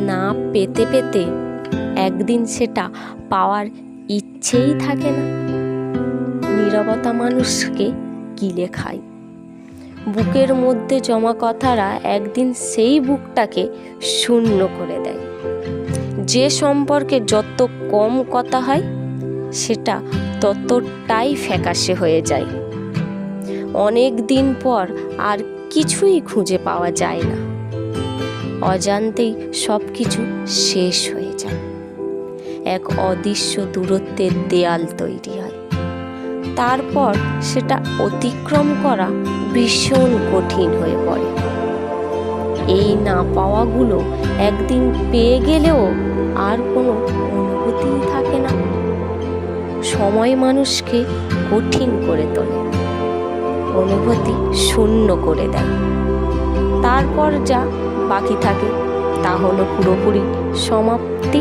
না পেতে পেতে একদিন সেটা পাওয়ার ইচ্ছেই থাকে না। নিরবতা মানুষকে গিলে খায় বুকের মধ্যে জমা কথারা একদিন সেই বুকটাকে শূন্য করে দেয়। যে সম্পর্কে যত কম কথা হয়, সেটা ততটাই ফ্যাকাশে হয়ে যায়। অনেক দিন পর আর কিছুই খুঁজে পাওয়া যায় না। অজান্তেই সব কিছু শেষ হয়ে যায়। এক অদৃশ্য দূরত্বের দেয়াল তৈরি হয়। তারপর সেটা অতিক্রম করা ভীষণ কঠিন হয়ে পড়ে। এই না পাওয়াগুলো একদিন পেয়ে গেলেও আর কোনো অনুভূতিই থাকে না। সময় মানুষকে কঠিন করে তোলে। অনুভূতি শূন্য করে দেয়। তারপর যা বাকি থাকে তা হলো পুরোপুরি সমাপ্তি।